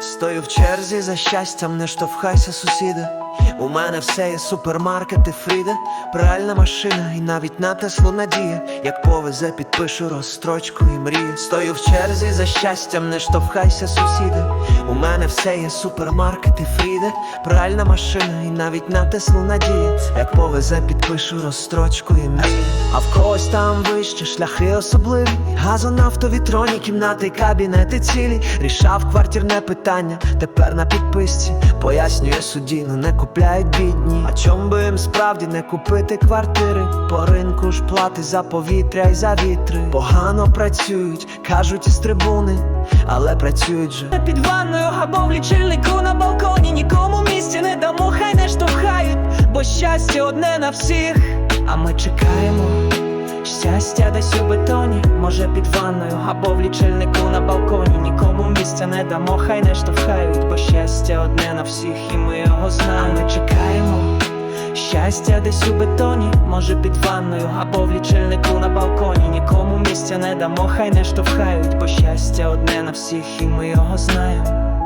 Стою в черзі за щастям, не штовхайся, сусіде. У мене все є супермаркети Фріде, пральна машина і навіть на Теслу надія. Як повезе, підпишу розстрочку і мрію. Стою в черзі за щастям, не штовхайся, сусіде. У мене все є супермаркети Фріде, пральна машина і навіть на Теслу надія. Як повезе, підпишу розстрочку і мрію. А в когось там вище шляхи особливі. Газонафтові троні, кімнати, кабінети цілі. Рішав квартирне питання, тепер на підписці. Пояснює судді, ну не купляють бідні. А чом би їм справді не купити квартири? По ринку ж плати за повітря і за вітри. Погано працюють, кажуть із трибуни, але працюють же. Під ванною або в лічильнику на балконі Нікому місця не дамо, хай не штовхають, бо щастя одне на всіх, а ми чекаємо. Щастя десь у бетоні, може під ванною або в лічильнику на балконі. Нікому місця не дамо, хай не штовхають, бо щастя одне на всіх, і ми його знаємо. Ми чекаємо. Щастя десь у бетоні, може під ванною або в лічильнику на балконі. Нікому місця не дамо, хай не штовхають, бо щастя одне на всіх, і ми його знаємо.